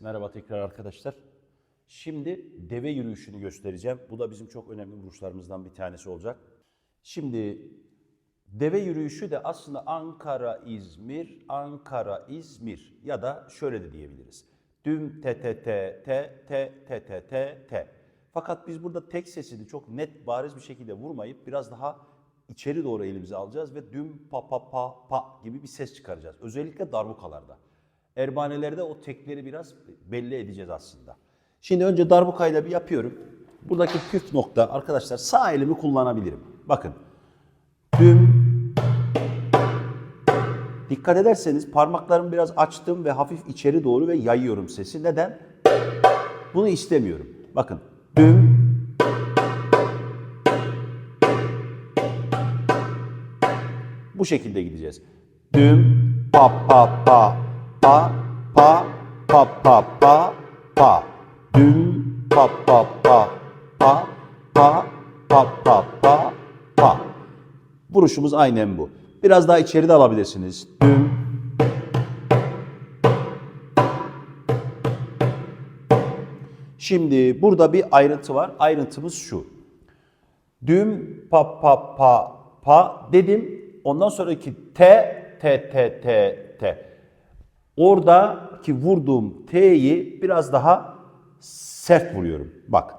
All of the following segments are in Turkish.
Merhaba tekrar arkadaşlar. Şimdi deve yürüyüşünü göstereceğim. Bu da bizim çok önemli vuruşlarımızdan bir tanesi olacak. Şimdi deve yürüyüşü de aslında Ankara İzmir, Ankara İzmir ya da şöyle de diyebiliriz. Düm te te te te te te te te te. Fakat biz burada tek sesini çok net bariz bir şekilde vurmayıp biraz daha içeri doğru elimize alacağız ve düm pa pa pa pa gibi bir ses çıkaracağız. Özellikle darbukalarda. Erbanelerde o tekleri biraz belli edeceğiz aslında. Şimdi önce darbukayla bir yapıyorum. Buradaki püf nokta arkadaşlar sağ elimi kullanabilirim. Bakın. Düm. Dikkat ederseniz parmaklarımı biraz açtım ve hafif içeri doğru ve yayıyorum sesi. Neden? Bunu istemiyorum. Bakın. Düm. Bu şekilde gideceğiz. Düm pa pa pa pa pa pa pa pa pa düm pa pa pa pa pa pa pa pa pa Vuruşumuz aynen bu. Biraz daha içeri de alabilirsiniz. Düm Şimdi burada bir ayrıntı var. Ayrıntımız şu. Düm pa pa pa pa dedim. Ondan sonraki te te te te te. Oradaki vurduğum t'yi biraz daha sert vuruyorum. Bak.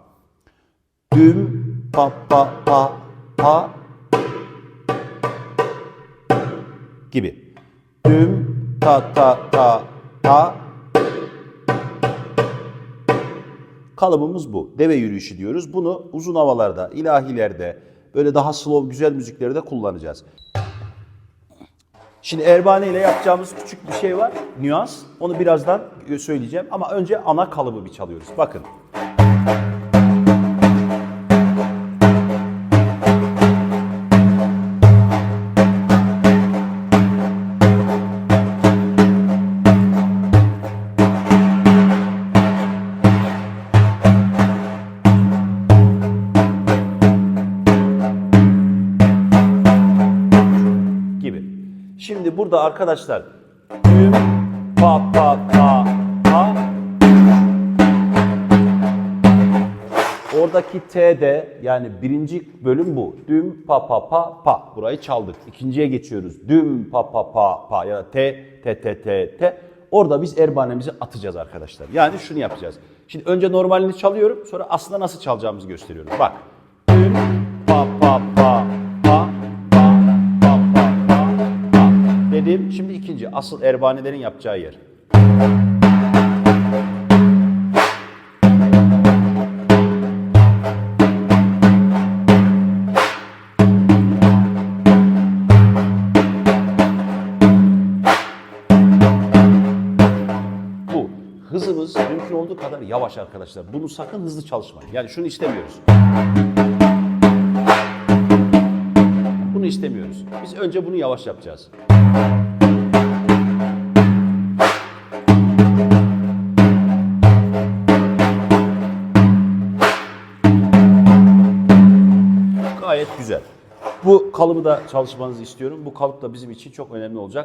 Düm pa pa pa pa gibi. Düm ta ta ta ta Kalıbımız bu. Deve yürüyüşü diyoruz. Bunu uzun havalarda, ilahilerde, böyle daha slow güzel müziklerde kullanacağız. Şimdi Erbane ile yapacağımız küçük bir şey var. Nüans. Onu birazdan söyleyeceğim. Ama önce ana kalıbı bir çalıyoruz. Bakın. gibi. Şimdi burada arkadaşlar düm pa pa pa pa Oradaki T'de yani birinci bölüm bu. Düm pa pa pa pa. Burayı çaldık. İkinciye geçiyoruz. Düm pa pa pa pa ya da T T T T T. Orada biz erbanemizi atacağız arkadaşlar. Yani şunu yapacağız. Şimdi önce normalini çalıyorum. Sonra aslında nasıl çalacağımızı gösteriyorum. Bak. Dedim. Şimdi ikinci asıl erbanelerin yapacağı yer. Bu. Hızımız mümkün olduğu kadar yavaş arkadaşlar. Bunu sakın hızlı çalışmayın. Yani şunu istemiyoruz. İstemiyoruz. Biz önce bunu yavaş yapacağız. Gayet güzel. Bu kalıbı da çalışmanızı istiyorum. Bu kalıp da bizim için çok önemli olacak.